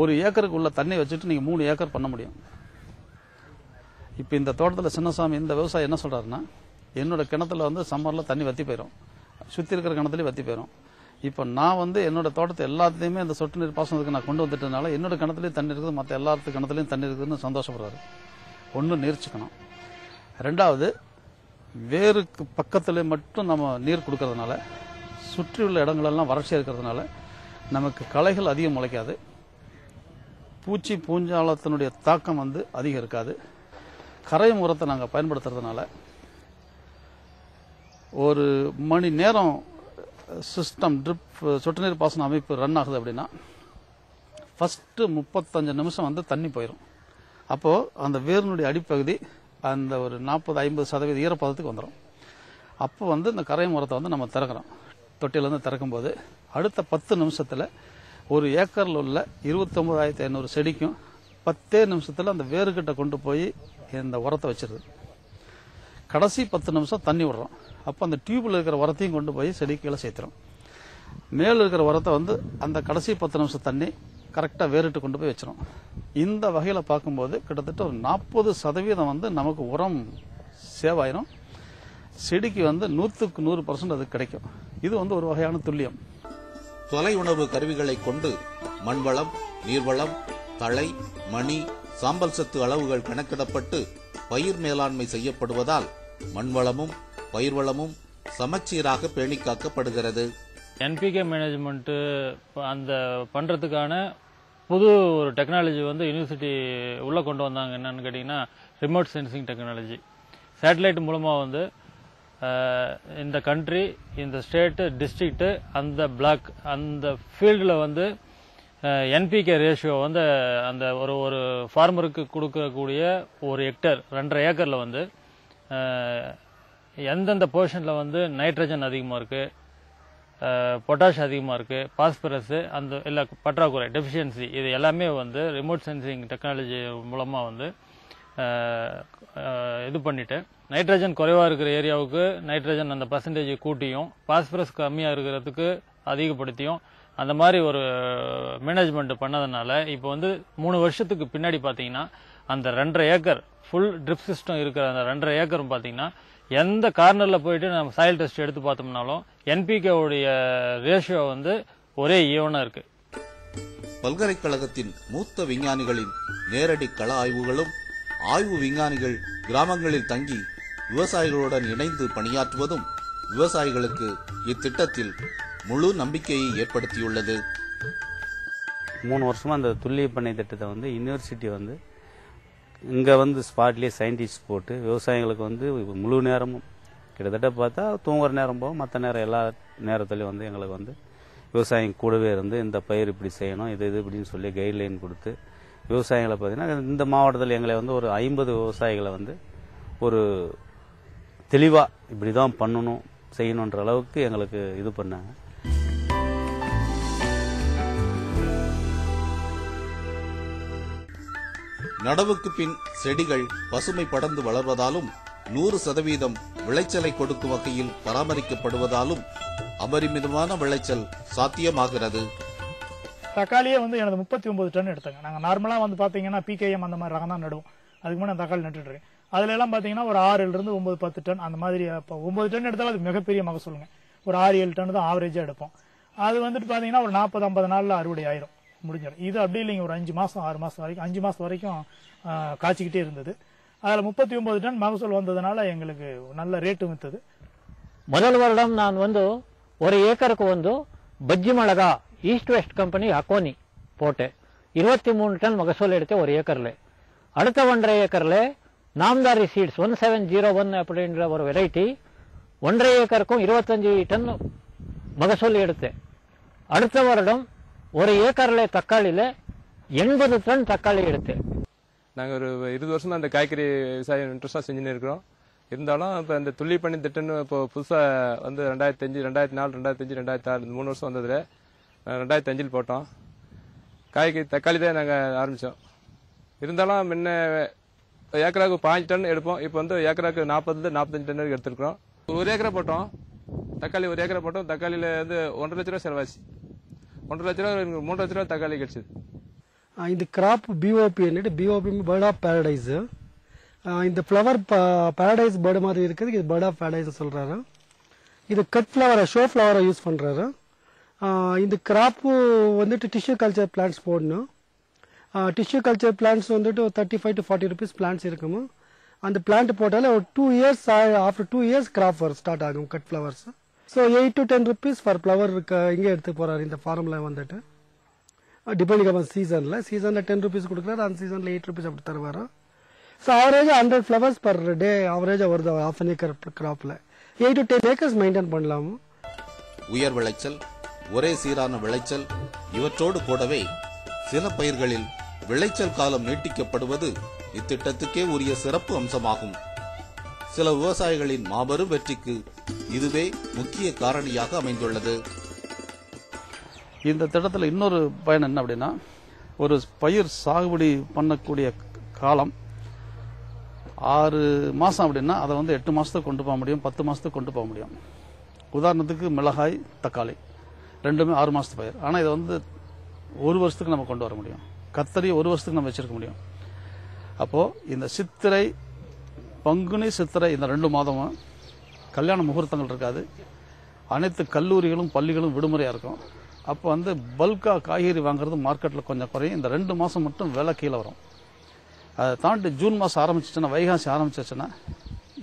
ஒரு ஏக்கருக்கு உள்ள தண்ணி வச்சுட்டு நீங்கள் மூணு ஏக்கர் பண்ண முடியும். இப்போ இந்த தோட்டத்தில் சின்னசாமி இந்த விவசாயி என்ன சொல்கிறாருன்னா என்னோட கிணத்துல வந்து சம்மரில் தண்ணி வற்றி போயிடும் சுற்றி இருக்கிற கிணத்துலேயும் வத்தி போயிடும் இப்போ நான் வந்து என்னோட தோட்டத்தை எல்லாத்தையுமே இந்த சொட்டு நீர் பாசனத்துக்கு நான் கொண்டு வந்துட்டதுனால என்னோட கிணத்துலையும் தண்ணி இருக்குது மற்ற எல்லாத்து கிணத்துலையும் தண்ணி இருக்குதுன்னு சந்தோஷப்படுறாரு. ஒன்று நீர்ச்சிக்கணும் ரெண்டாவது வேருக்கு பக்கத்தில் மட்டும் நம்ம நீர் கொடுக்கறதுனால சுற்றியுள்ள இடங்களெல்லாம் வறட்சியாக இருக்கிறதுனால நமக்கு களைகள் அதிகம் முளைக்காது. பூச்சி பூஞ்சாலத்தினுடைய தாக்கம் வந்து அதிகம் இருக்காது. கரையும் உரத்தை நாங்கள் பயன்படுத்துறதுனால ஒரு மணி நேரம் சிஸ்டம் ட்ரிப் சொட்டு நீர் பாசன அமைப்பு ரன் ஆகுது அப்படின்னா ஃபஸ்ட்டு முப்பத்தஞ்சு நிமிஷம் வந்து தண்ணி போயிடும் அப்போது அந்த வேரினுடைய அடிப்பகுதி அந்த ஒரு நாற்பது ஐம்பது சதவீத ஈரப்பதத்துக்கு வந்துடும் அப்போ வந்து இந்த கரையும் உரத்தை வந்து நம்ம திறக்கிறோம். தொட்டியிலேருந்து திறக்கும்போது அடுத்த பத்து நிமிஷத்தில் ஒரு ஏக்கரில் உள்ள இருபத்தொம்பதாயிரத்தி ஐநூறு செடிக்கும் பத்தே நிமிஷத்தில் அந்த வேர்கிட்ட கொண்டு போய் இந்த உரத்தை வச்சிருது. கடைசி பத்து நிமிஷம் தண்ணி விடுறோம். அப்போ அந்த டியூப்பில் இருக்கிற உரத்தையும் கொண்டு போய் செடி கீழே சேர்த்துரும். மேல இருக்கிற உரத்தை வந்து அந்த கடைசி பத்து நிமிஷம் தண்ணி கரெக்டாக வேறிட்டு கொண்டு போய் வச்சிரும். இந்த வகையில் பார்க்கும்போது கிட்டத்தட்ட ஒரு நாற்பது சதவீதம் வந்து நமக்கு உரம் சேவ் ஆயிரும். செடிக்கு வந்து நூற்றுக்கு நூறு பர்சன்ட் அது கிடைக்கும். இது வந்து ஒரு வகையான துல்லியம். தொலை கருவிகளை கொண்டு மண்வளம் நீர்வளம் தழை மணி சாம்பல் சத்து அளவுகள் கணக்கிடப்பட்டு பயிர் மேலாண்மை செய்யப்படுவதால் மண்வளமும் பயிர்வளமும் சமச்சீராக பேணி காக்கப்படுகிறது என்பிகே மேனேஜ்மெண்ட்டு அந்த பண்ணுறதுக்கான புது ஒரு டெக்னாலஜி வந்து யூனிவர்சிட்டி உள்ளே கொண்டு வந்தாங்க. என்னன்னு கேட்டிங்கன்னா ரிமோட் சென்சிங் டெக்னாலஜி சேட்டலைட் மூலமாக வந்து இந்த கண்ட்ரி இந்த ஸ்டேட்டு டிஸ்ட்ரிக்ட்டு அந்த பிளாக் அந்த ஃபீல்டில் வந்து என்பிகே ரேஷியோ வந்து அந்த ஒரு ஒரு ஃபார்மருக்கு கொடுக்கக்கூடிய ஒரு ஹெக்டர் ரெண்டரை ஏக்கரில் வந்து எந்தெந்த போர்ஷனில் வந்து நைட்ரஜன் அதிகமாக இருக்குது பொட்டாஷ் அதிகமாக இருக்குது பாஸ்பரஸ் அந்த இல்லை பற்றாக்குறை டெஃபிஷியன்சி இது எல்லாமே வந்து ரிமோட் சென்சிங் டெக்னாலஜி மூலமாக வந்து இது பண்ணிட்டு நைட்ரஜன் குறைவாக இருக்கிற ஏரியாவுக்கு நைட்ரஜன் அந்த பர்சன்டேஜ் கூட்டியும் பாஸ்பரஸ் கம்மியாக இருக்கிறதுக்கு அதிகப்படுத்தியும் அந்த மாதிரி ஒரு மேனேஜ்மெண்ட் பண்ணதுனால இப்போ வந்து மூணு வருஷத்துக்கு பின்னாடி பார்த்தீங்கன்னா அந்த ரெண்டரை ஏக்கர் ஃபுல் ட்ரிப் சிஸ்டம் இருக்கிற அந்த ரெண்டரை ஏக்கரும் பார்த்தீங்கன்னா எந்த கார்னரில் போயிட்டு நம்ம சாயில் டெஸ்ட் எடுத்து பார்த்தோம்னாலும் என்பிகேவுடைய ரேஷியோ வந்து ஒரே ஈவனாக இருக்குது பல்கலைக்கழகத்தின் மூத்த விஞ்ஞானிகளின் நேரடி கள ஆய்வுகளும் ஆய்வு விஞ்ஞானிகள் கிராமங்களில் தங்கி விவசாயிகளுடன் இணைந்து பணியாற்றுவதும் விவசாயிகளுக்கு இத்திட்டத்தில் முழு நம்பிக்கையை ஏற்படுத்தியுள்ளது. மூணு வருஷமா அந்த துல்லிய பண்ணை திட்டத்தை வந்து யூனிவர்சிட்டி வந்து இங்கே வந்து ஸ்பாட்லேயே சயின்டிஸ்ட் போட்டு விவசாயிகளுக்கு வந்து முழு நேரமும். கிட்டத்தட்ட பார்த்தா தூங்குற நேரம் போகும். மற்ற நேரம் எல்லா நேரத்துலையும் வந்து எங்களுக்கு வந்து விவசாயம் கூடவே இருந்து இந்த பயிர் இப்படி செய்யணும் இது இது இப்படின்னு சொல்லி கைட்லைன் கொடுத்து விவசாயிகளை பார்த்தீங்கன்னா இந்த மாவட்டத்தில் எங்களை வந்து ஒரு ஐம்பது விவசாயிகளை வந்து ஒரு தெளிவாக இப்படி தான் பண்ணணும் செய்யணுன்ற அளவுக்கு எங்களுக்கு இது பண்ணாங்க. நடவுக்கு பின் செடிகள் பசுமை படர்ந்து வளர்வதாலும் நூறு சதவீதம் விளைச்சலை கொடுக்கும் வகையில் பராமரிக்கப்படுவதாலும் அபரிமிதமான விளைச்சல் சாத்தியமாகிறது. தக்காளியே வந்து எனது முப்பத்தி ஒன்பது டன் எடுத்தேங்க. நாங்கள் நார்மலாக வந்து பார்த்தீங்கன்னா பிகேஎம் அந்த மாதிரி ரகம் தான் நடுவோம். அதுக்கு முன்னாடி தக்காளி நட்டுருக்கேன் அதுல எல்லாம் பார்த்தீங்கன்னா ஒரு ஆறுலேருந்து ஒன்பது பத்து டன் அந்த மாதிரி இப்போ ஒன்பது டன் எடுத்தாலும் அது மிகப்பெரிய மகசூலுங்க ஒரு ஆறு ஏழு டன் தான் ஆவரேஜாக எடுப்போம். அது வந்துட்டு பார்த்தீங்கன்னா ஒரு நாற்பது ஐம்பது நாளில் அறுவடை ஆயிரும். முடிஞ்சிடும். இது அப்படி இல்லைங்க. ஒரு அஞ்சு மாதம் ஆறு மாதம் வரைக்கும் அஞ்சு மாதம் வரைக்கும் காய்ச்சிக்கிட்டே இருந்தது. அதில் முப்பத்தி ஒன்பது டன் மகசூல் வந்ததுனால எங்களுக்கு நல்ல ரேட்டு வித்தது முதல் வருடம் நான் வந்து ஒரு ஏக்கருக்கு வந்து பஜ்ஜி மிளகா ஈஸ்ட் வெஸ்ட் கம்பெனி அக்கோனி போட்டேன் இருபத்தி மூணு டன் மகசூல் எடுத்தேன் ஒரு ஏக்கர்ல. அடுத்த ஒன்றரை ஏக்கர்ல Namdhari seeds one seven zero one அப்படின்ற ஒரு வெரைட்டி ஒன்றரை ஏக்கருக்கும் இருபத்தஞ்சு டன் மகசூல் எடுத்தேன் அடுத்த வருடம் ஒரு ஏக்கர்ல தக்காளியில எண்பது டன் தக்காளி எடுத்தேன் நாங்கள் ஒரு இருபது வருஷம் தான் அந்த காய்கறி விவசாயம் இன்ட்ரெஸ்டாக செஞ்சுன்னு இருக்கிறோம். இருந்தாலும் இப்போ இந்த துள்ளி பண்ணி திட்டம்னு இப்போ புதுசாக வந்து ரெண்டாயிரத்தி அஞ்சு ரெண்டாயிரத்தி நாலு ரெண்டாயிரத்தி அஞ்சு ரெண்டாயிரத்தி ஆறு மூணு வருஷம் வந்ததில் ரெண்டாயிரத்தி அஞ்சில் போட்டோம். காய்கறி தக்காளி தான் நாங்கள் ஆரம்பித்தோம் இருந்தாலும் முன்ன ஏக்கராக்கு பாஞ்சு டன் எடுப்போம். இப்போ வந்து ஏக்கராக்கு நாற்பதுலேருந்து நாற்பத்தஞ்சு டன் வரைக்கும் எடுத்துருக்கோம் ஒரு ஏக்கரை போட்டோம். தக்காளி ஒரு ஏக்கரை போட்டோம். தக்காளியில் வந்து ஒன்றரை லட்ச ரூபா செலவாச்சு. ஒன்றரை லட்ச ரூபா எனக்கு மூன்றரை லட்ச ரூபா தக்காளி கிடைச்சிது. இந்த கிராப் பிஓபி என்னட்டு பிஓபி பேர்ட் ஆஃப் பேரடைஸு இந்த ஃப்ளவர் பேரடைஸ் பேர்டு மாதிரி இருக்குது. இது பேர்ட் ஆஃப் பேரடைஸ் சொல்கிறாரு இது கட் ஃப்ளவரை ஷோ ஃப்ளவரை யூஸ் பண்ணுறாரு இந்த கிராப்பு வந்துட்டு டிஷ்யூ கல்ச்சர் பிளான்ஸ் போடணும். டிஷ்யூ கல்ச்சர் பிளான்ஸ் வந்துட்டு thirty five to forty rupees plants இருக்குமோ? அந்த பிளான்ட் போட்டாலே ஒரு two years after two years crop வரும் ஸ்டார்ட் ஆகும் cut flowers so eight to ten rupees for flower இங்கே எடுத்து போகிறாரு இந்த ஃபார்மில் வந்துட்டு. டிபெண்டிங் அப்பான் சீசனில் சீசனில் டென் ருபீஸ் கொடுக்குறாரு அந்த சீசனில் எயிட் ருபீஸ் அப்படி தருவார். ஸோ ஆவரேஜாக ஹண்ட்ரட் ஃப்ளவர்ஸ் பர் டே ஆவரேஜாக வருது of an acre கிராப்பில் eight to ten acres maintain பண்ணலாம்? உயர் விளைச்சல் ஒரே சீரான விளைச்சல் இவற்றோடு கூடவே சில பயிர்களில் விளைச்சல் காலம் நீட்டிக்கப்படுவது இத்திட்டத்துக்கே உரிய சிறப்பு அம்சமாகும். சில விவசாயிகளின் மாபெரும் வெற்றிக்கு இதுவே முக்கிய காரணியாக அமைந்துள்ளது. இந்த திட்டத்தில் இன்னொரு பயன் என்ன அப்படின்னா ஒரு பயிர் சாகுபடி பண்ணக்கூடிய காலம் ஆறு மாதம் அப்படின்னா அதை வந்து எட்டு மாதத்துக்கு கொண்டு போக முடியும் பத்து மாதத்துக்கு கொண்டு போக முடியும். உதாரணத்துக்கு மிளகாய் தக்காளி. ரெண்டுமே ஆறு மாதத்து பயிர் ஆனால் இதை வந்து ஒரு வருஷத்துக்கு நம்ம கொண்டு வர முடியும். கத்தரி ஒரு வருஷத்துக்கு நம்ம வச்சிருக்க முடியும். அப்போது இந்த சித்திரை பங்குனி சித்திரை இந்த ரெண்டு மாதமும் கல்யாண முகூர்த்தங்கள் இருக்காது. அனைத்து கல்லூரிகளும் பள்ளிகளும் விடுமுறையாக இருக்கும். அப்போ வந்து பல்காக காய்கறி வாங்குறது மார்க்கெட்டில் கொஞ்சம் குறையும். இந்த ரெண்டு மாதம் மட்டும் விலை கீழே வரும். அதை தாண்டி ஜூன் மாதம் ஆரம்பிச்சிச்சுன்னா வைகாசி ஆரம்பிச்சிச்சுன்னா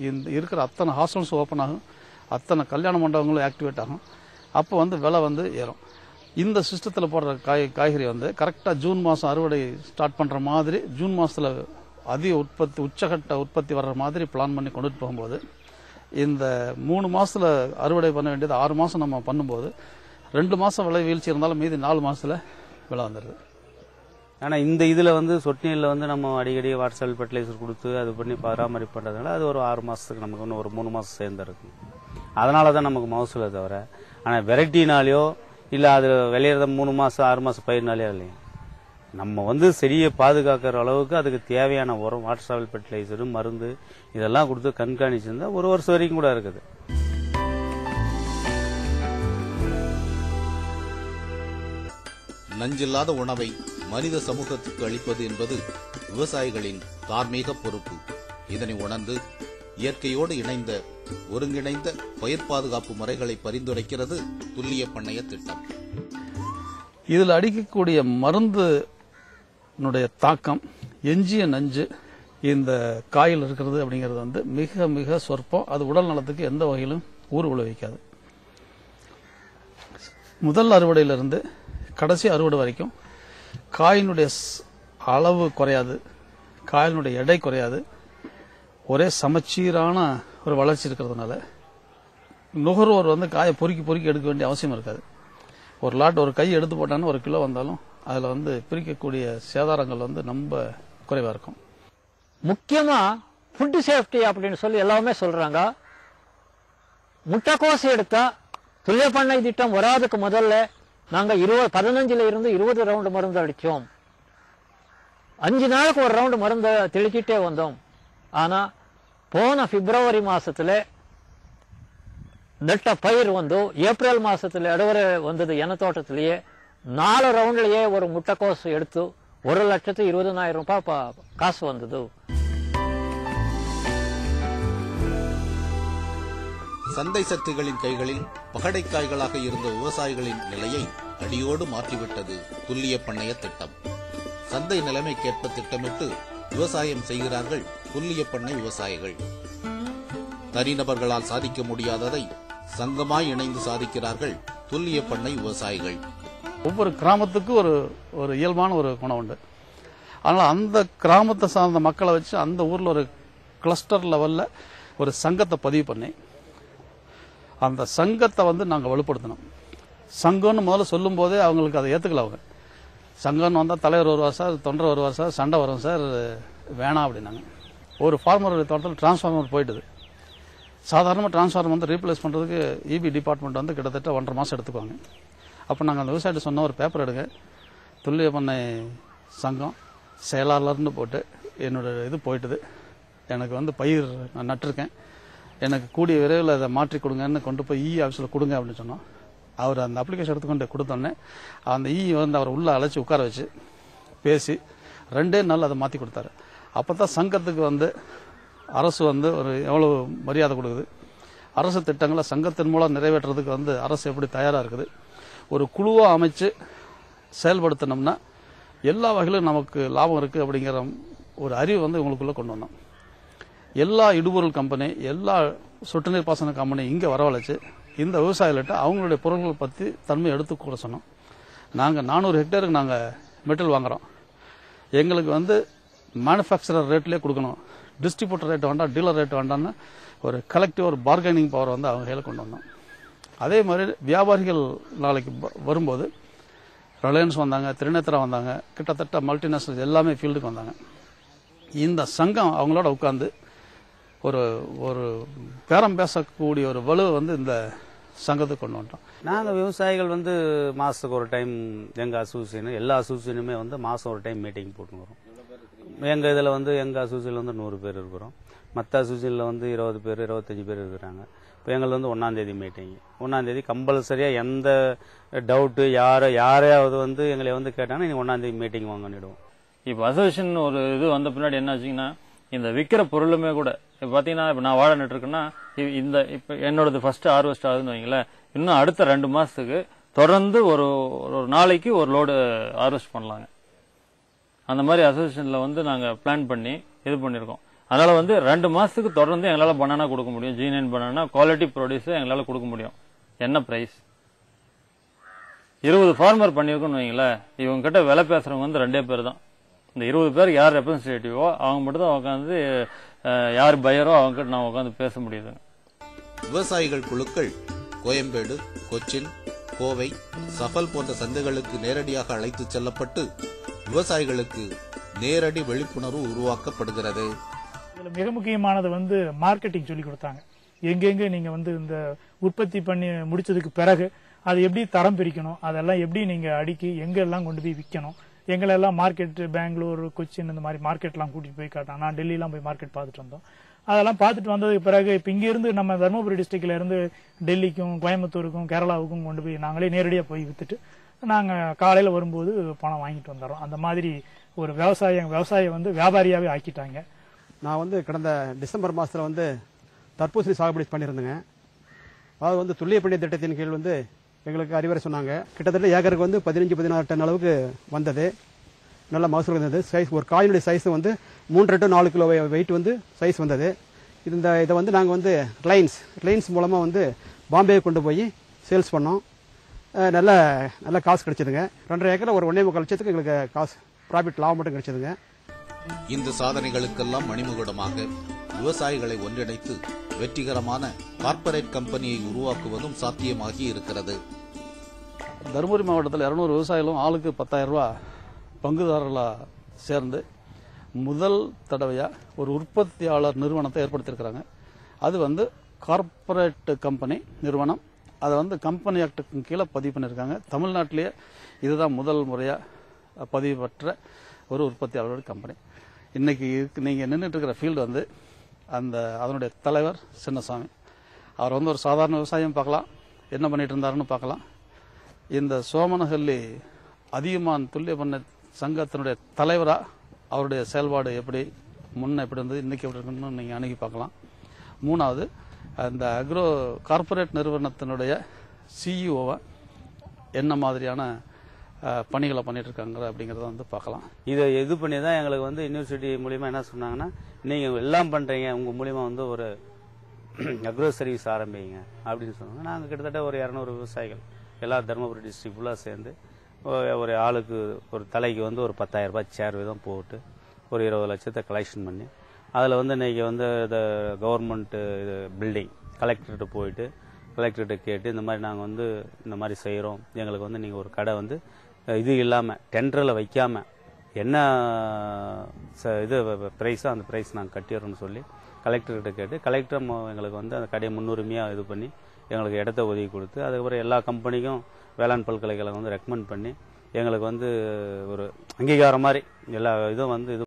இந்த இருக்கிற அத்தனை ஹாஸ்டல்ஸ் ஓப்பன் ஆகும். அத்தனை கல்யாண மண்டபங்களும் ஆக்டிவேட் ஆகும். அப்போ வந்து விலை வந்து ஏறும். இந்த சிஸ்டத்தில் போடுற காய் காய்கறி வந்து கரெக்டாக ஜூன் மாதம் அறுவடை ஸ்டார்ட் பண்ணுற மாதிரி ஜூன் மாதத்தில் அதிக உற்பத்தி உச்சகட்ட உற்பத்தி வர்ற மாதிரி பிளான் பண்ணி கொண்டுட்டு போகும்போது இந்த மூணு மாதத்தில் அறுவடை பண்ண வேண்டியது ஆறு மாதம் நம்ம பண்ணும்போது ரெண்டு மாதம் விலை வீழ்ச்சி இருந்தாலும் மீதி நாலு மாதத்தில் விலை வந்துடுது ஆனால் இந்த இதில் வந்து சொட்டு வந்து நம்ம அடிக்கடி வாட்ஸ்அப் ஃபர்டிலைசர் கொடுத்து அது பண்ணி பராமரிப்பு பண்ணுறதுனால அது ஒரு ஆறு மாதத்துக்கு நமக்கு இன்னும் ஒரு மூணு மாதம் சேர்ந்துருக்கும். அதனால தான் நமக்கு மகசூலை தவிர ஆனால் வெரைட்டினாலேயோ இல்லை அது விளையிறத மூணு மாதம் ஆறு மாதம் பயிர்னாலேயோ இல்லைங்க நம்ம வந்து செடியை பாதுகாக்கிற அளவுக்கு அதுக்கு தேவையான உரம் வாட்டர் ஃபர்டிலைசரு மருந்து இதெல்லாம் கொடுத்து கண்காணிச்சிருந்தா ஒரு வருஷம் வரைக்கும் கூட இருக்குது. நஞ்சில்லாத உணவை மனித சமூகத்துக்கு அளிப்பது என்பது விவசாயிகளின் தார்மீக பொறுப்பு. இதனை உணர்ந்து இயற்கையோடு இணைந்த ஒருங்கிணைந்த பயிர் பாதுகாப்பு முறைகளை பரிந்துரைக்கிறது துல்லிய பண்ணைய திட்டம். இதில் அடிக்கக்கூடிய மருந்துனுடைய தாக்கம் எஞ்சிய நஞ்சு இந்த காயில் இருக்கிறது அப்படிங்கிறது வந்து மிக மிக சொற்பம். அது உடல் நலத்துக்கு எந்த வகையிலும் ஊறு விளைவிக்காது. முதல் அறுவடையிலிருந்து கடைசி அறுவடை வரைக்கும் காயினுடைய அளவு குறையாது காயினுடைய எடை குறையாது. ஒரே சமச்சீரான ஒரு வளர்ச்சி இருக்கிறதுனால நுகர்வோர் வந்து காயை பொறுக்கி பொறுக்கி எடுக்க வேண்டிய அவசியம் இருக்காது. ஒரு லாட் ஒரு கை எடுத்து போட்டான்னு ஒரு கிலோ வந்தாலும் அதில் வந்து பிரிக்கக்கூடிய சேதாரங்கள் வந்து ரொம்ப குறைவாக இருக்கும். முக்கியமாக ஃபுட்டு சேஃப்டி அப்படின்னு சொல்லி எல்லாமே சொல்கிறாங்க முட்டைக்கோசு எடுத்தா துல்லிய பண்ணை திட்டம் வராதுக்கு முதல்ல நாங்கள் இருபது பதினஞ்சுல இருந்து இருபது ரவுண்டு மருந்து அடித்தோம் அஞ்சு நாளுக்கு ஒரு ரவுண்டு மருந்து தெளிச்சிட்டே வந்தோம். ஆனா போன பிப்ரவரி மாசத்துல நெட்ட பயிர் வந்து ஏப்ரல் மாசத்துல அறுவடை வந்தது என தோட்டத்திலேயே நாலு ரவுண்ட்லயே ஒரு முட்டைக்கோசு எடுத்து ஒரு லட்சத்து இருபதனாயிரம் ரூபாய் பா- காசு வந்தது. சந்தை சக்திகளின் கைகளில் பகடைக்காய்களாக இருந்த விவசாயிகளின் நிலையை அடியோடு மாற்றிவிட்டது துல்லிய பண்ணைய திட்டம். சந்தை நிலைமைக்கேற்ப திட்டமிட்டு விவசாயம் செய்கிறார்கள். புல்லியப்பண்ணை பண்ணை விவசாயிகள். தனிநபர்களால் சாதிக்க முடியாததை சங்கமாய் இணைந்து சாதிக்கிறார்கள் துல்லிய பண்ணை விவசாயிகள். ஒவ்வொரு கிராமத்துக்கும் ஒரு ஒரு இயல்பான ஒரு குணம் உண்டு. அதனால் அந்த கிராமத்தை சார்ந்த மக்களை வச்சு அந்த ஊரில் ஒரு கிளஸ்டர் லெவலில் ஒரு சங்கத்தை பதிவு பண்ணி அந்த சங்கத்தை வந்து நாங்கள் வலுப்படுத்தணும். சங்கம்னு முதல்ல சொல்லும் போதே அவங்களுக்கு அதை ஏற்றுக்கல அவங்க. சங்கம்னு வந்தால் தலைவர் வருவார் சார் தொண்டர் வருவார் சார் சண்டை வரும் சார் வேணாம் அப்படின்னாங்க. ஒரு ஃபார்மருடைய தோட்டத்தில் டிரான்ஸ்ஃபார்மர் போயிட்டுது. சாதாரணமாக டிரான்ஸ்ஃபார்மர் வந்து ரீப்ளேஸ் பண்ணுறதுக்கு இபி டிபார்ட்மெண்ட் வந்து கிட்டத்தட்ட ஒன்றரை மாதம் எடுத்துக்குவாங்க. அப்போ நாங்கள் அந்த விவசாயிட்ட சொன்ன ஒரு பேப்பர் எடுங்க. துல்லிய பண்ணை சங்கம் செயலாளர்னு போட்டு என்னோட இது போயிட்டுது. எனக்கு வந்து பயிர் நான் நட்டிருக்கேன். எனக்கு கூடிய விரைவில் அதை மாற்றி கொடுங்கன்னு கொண்டு போய் e இ ஆஃபீஸில் கொடுங்க அப்படின்னு சொன்னோம். அவர் அந்த அப்ளிகேஷன் எடுத்து கொண்டு கொடுத்தோன்னே அந்த இ வந்து அவர் உள்ளே அழைச்சி உட்கார வச்சு பேசி ரெண்டே நாள் அதை மாற்றி கொடுத்தாரு. அப்போ தான் சங்கத்துக்கு வந்து அரசு வந்து ஒரு எவ்வளோ மரியாதை கொடுக்குது. அரசு திட்டங்களை சங்கத்தின் மூலம் நிறைவேற்றுறதுக்கு வந்து அரசு எப்படி தயாராக இருக்குது. ஒரு குழுவாக அமைச்சு செயல்படுத்தினோம்னா எல்லா வகையிலும் நமக்கு லாபம் இருக்குது அப்படிங்கிற ஒரு அறிவு வந்து இவங்களுக்குள்ளே கொண்டு வந்தோம். எல்லா இடுபொருள் கம்பெனி எல்லா சொட்டு நீர் பாசன கம்பெனி இங்கே வரவழைச்சு இந்த விவசாயிகள்கிட்ட அவங்களுடைய பொருட்களை பற்றி தன்மை எடுத்து கூட சொன்னோம். நாங்கள் நானூறு ஹெக்டேருக்கு நாங்கள் மெட்டல் வாங்குகிறோம் எங்களுக்கு வந்து மேனுஃபேக்சரர் ரேட்லேயே கொடுக்கணும். டிஸ்ட்ரிபியூட்டர் ரேட் வேண்டாம் டீலர் ரேட் வேண்டாம்னு ஒரு கலெக்டிவ் ஒரு பார்கெனிங் பவர் வந்து அவங்க கையில் கொண்டு வந்தோம். அதே மாதிரி வியாபாரிகள் நாளைக்கு வரும்போது ரிலையன்ஸ் வந்தாங்க திருநேத்திரா வந்தாங்க கிட்டத்தட்ட மல்டிநேஷனல் எல்லாமே ஃபீல்டுக்கு வந்தாங்க. இந்த சங்கம் அவங்களோட உட்காந்து ஒரு ஒரு பேரம் பேசக்கூடிய ஒரு வலு வந்து இந்த சங்கத்துக்கு கொண்டு வந்துட்டோம். நாங்கள் விவசாயிகள் வந்து மாதத்துக்கு ஒரு டைம் எங்கள் அசோசியேஷன் எல்லா அசோசியேஷனுமே வந்து மாதம் ஒரு டைம் மீட்டிங் போட்டுக்கிறோம் எங்கள் இதில் வந்து எங்கள் அசோசியேஷனில் வந்து நூறு பேர் இருக்கிறோம். மற்ற அசோசியேஷனில் வந்து இருபது பேர் இருபத்தஞ்சி பேர் இருக்கிறாங்க. இப்போ எங்களுக்கு வந்து ஒன்றாந்தேதி மீட்டிங் ஒன்றாந்தேதி கம்பல்சரியாக எந்த டவுட்டு யாரை யாரையாவது வந்து எங்களை வந்து கேட்டாங்கன்னா நீங்கள் ஒன்றாந்தேதி மீட்டிங் வாங்கிடுவோம் இப்போ அசோசியேஷன் ஒரு இது வந்த பின்னாடி என்ன ஆச்சுங்கன்னா இந்த விற்கிற பொருளுமே கூட இப்போ பார்த்தீங்கன்னா இப்போ நான் வாழை நட்டுருக்கேன்னா இந்த இப்போ என்னோடது ஃபர்ஸ்ட் ஹார்வெஸ்ட் ஆகுதுன்னு வைங்களேன் இன்னும் அடுத்த ரெண்டு மாதத்துக்கு தொடர்ந்து ஒரு ஒரு நாளைக்கு ஒரு லோடு ஹார்வெஸ்ட் பண்ணலாங்க. அந்த மாதிரி அசோசியேஷனில் வந்து நாங்கள் பிளான் பண்ணி இது பண்ணியிருக்கோம் அதனால் வந்து ரெண்டு மாதத்துக்கு தொடர்ந்து எங்களால் பனானா கொடுக்க முடியும். ஜீனியன் பண்ணனா பனானா குவாலிட்டி ப்ராடியூஸை எங்களால் கொடுக்க முடியும். என்ன ப்ரைஸ் இருபது ஃபார்மர் பண்ணியிருக்கோன்னு வைங்களேன் இவங்க கிட்ட விலை பேசுறவங்க வந்து ரெண்டே பேர் தான். இந்த இருபது பேர் யார் ரெப்ரஸன்டேட்டிவோ அவங்க மட்டும் தான் உட்காந்து யார் பையரோ அவங்க கிட்ட நான் உட்காந்து பேச முடியுதுங்க விவசாயிகள் குழுக்கள் கோயம்பேடு கொச்சின் கோவை சஃபல் போன்ற சந்தைகளுக்கு நேரடியாக அழைத்துச் செல்லப்பட்டு விவசாயிகளுக்கு நேரடி விழிப்புணர்வு உருவாக்கப்படுகிறது. இதுல மிக முக்கியமானது வந்து மார்க்கெட்டிங் சொல்லி கொடுத்தாங்க. எங்கெங்க நீங்க வந்து இந்த உற்பத்தி பண்ணி முடிச்சதுக்கு பிறகு அது எப்படி தரம் பிரிக்கணும் அதெல்லாம் எப்படி நீங்க அடுக்கி எங்க எல்லாம் கொண்டு போய் விற்கணும் எங்களெல்லாம் மார்க்கெட் பெங்களூர் கொச்சின் இந்த மாதிரி மார்க்கெட்லாம் கூட்டிட்டு போய் காட்டான் நான் டெல்லிலாம் போய் மார்க்கெட் பார்த்துட்டு வந்தோம். அதெல்லாம் பார்த்துட்டு வந்ததுக்கு பிறகு இப்போ இங்க இருந்து நம்ம தருமபுரி டிஸ்ட்ரிக்ட்ல இருந்து டெல்லிக்கும் கோயம்புத்தூருக்கும் கேரளாவுக்கும் கொண்டு போய் நாங்களே நேரடியாக போய் வித்துட்டு நாங்க காலையில வரும்போது பணம் வாங்கிட்டு வந்துடுறோம். அந்த மாதிரி ஒரு விவசாயம் விவசாயம் வந்து வியாபாரியாவே ஆக்கிட்டாங்க. நான் வந்து கடந்த டிசம்பர் மாதத்தில் வந்து தர்பூசணி சாகுபடி பண்ணியிருந்தேங்க. அதாவது வந்து துல்லிய பணிய திட்டத்தின் கீழ் வந்து எங்களுக்கு அறிவுரை சொன்னாங்க. கிட்டத்தட்ட ஏக்கருக்கு வந்து பதினஞ்சு பதினாறு டன் அளவுக்கு வந்தது. நல்ல மகசூல் இருந்தது. சைஸ் ஒரு காயினுடைய சைஸ் வந்து மூன்றரை டு நாலு கிலோ வெயிட் வந்து சைஸ் வந்தது. இந்த இதை வந்து நாங்கள் வந்து ரிலையன்ஸ் ரிலையன்ஸ் மூலமாக வந்து பாம்பே கொண்டு போய் சேல்ஸ் பண்ணோம். நல்ல நல்ல காசு கிடைச்சதுங்க. ரெண்டரை ஏக்கரில் ஒரு ஒன்றே முக்கால் லட்சத்துக்கு எங்களுக்கு காசு ப்ராஃபிட் லாபம் மட்டும் கிடைச்சதுங்க. இந்த சாதனைகளுக்கெல்லாம் மணிமுகுடமாக விவசாயிகளை ஒன்றிணைத்து வெற்றிகரமான கார்ப்பரேட் கம்பெனியை உருவாக்குவதும் சாத்தியமாகி இருக்கிறது. தருமபுரி மாவட்டத்தில் இரநூறு விவசாயிகளும் ஆளுக்கு பத்தாயிரம் ரூபா பங்குதாரர்களாக சேர்ந்து முதல் தடவையாக ஒரு உற்பத்தியாளர் நிறுவனத்தை ஏற்படுத்தியிருக்கிறாங்க. அது வந்து கார்ப்பரேட் கம்பெனி நிறுவனம். அதை வந்து கம்பெனி ஆக்டுக்கு கீழே பதிவு பண்ணியிருக்காங்க. தமிழ்நாட்டிலேயே இதுதான் முதல் முறையாக பதிவு பெற்ற ஒரு உற்பத்தியாளர் கம்பெனி இன்னைக்கு இருக்கு நீங்கள் நின்றுட்டு இருக்கிற ஃபீல்டு வந்து அந்த அதனுடைய தலைவர் சின்னசாமி. அவர் வந்து ஒரு சாதாரண விவசாயம் பார்க்கலாம். என்ன பண்ணிட்டு இருந்தாருன்னு பார்க்கலாம். இந்த சோமனஹல்லி அதிகமான் துல்லிய பண்ண சங்கத்தினுடைய தலைவராக அவருடைய செயல்பாடு எப்படி முன்ன எப்படி இருந்தது இன்னைக்கு எப்படி இருக்குன்னு நீங்கள் அணுகி பார்க்கலாம். மூணாவது அந்த அக்ரோ கார்ப்பரேட் நிறுவனத்தினுடைய சிஇஓவை என்ன மாதிரியான பணிகளை பண்ணிட்டு இருக்காங்க அப்படிங்கிறத வந்து பார்க்கலாம். இதை இது பண்ணி தான் எங்களுக்கு வந்து யூனிவர்சிட்டி மூலியமா என்ன சொன்னாங்கன்னா நீங்கள் எல்லாம் பண்ணுறீங்க உங்கள் மூலிமா வந்து ஒரு அக்ரோ சர்வீஸ் ஆரம்பிங்க அப்படின்னு சொன்னாங்க. நாங்கள் கிட்டத்தட்ட ஒரு இரநூறு விவசாயிகள் எல்லா தருமபுரி டிஸ்ட்ரிக்ட் ஃபுல்லாக சேர்ந்து ஒரு ஆளுக்கு ஒரு தலைக்கு வந்து ஒரு பத்தாயிரம் ரூபாய் சேர் வீதம் போட்டு ஒரு இருபது லட்சத்தை கலெக்ஷன் பண்ணி அதில் வந்து இன்றைக்கி வந்து இந்த கவர்மெண்ட்டு இது பில்டிங் கலெக்டர்கிட்ட போயிட்டு கலெக்டர்கிட்ட கேட்டு இந்த மாதிரி நாங்கள் வந்து இந்த மாதிரி செய்கிறோம் எங்களுக்கு வந்து நீங்கள் ஒரு கடை வந்து இது இல்லாமல் டெண்டரில் வைக்காமல் என்ன ச- இது ப்ரைஸோ அந்த ப்ரைஸ் நாங்கள் கட்டிடுறோம்னு சொல்லி கலெக்டர்கிட்ட கேட்டு கலெக்டர் எங்களுக்கு வந்து அந்த கடையை முன்னுரிமையாக இது பண்ணி எங்களுக்கு இடத்த ஒதுக்கி கொடுத்து அதுக்கப்புறம் எல்லா கம்பெனிக்கும் வேளாண் பல்கலைக்கழகம் வந்து ரெக்கமெண்ட் பண்ணி எங்களுக்கு வந்து ஒரு அங்கீகாரம் மாதிரி எல்லா இதுவும் வந்து இது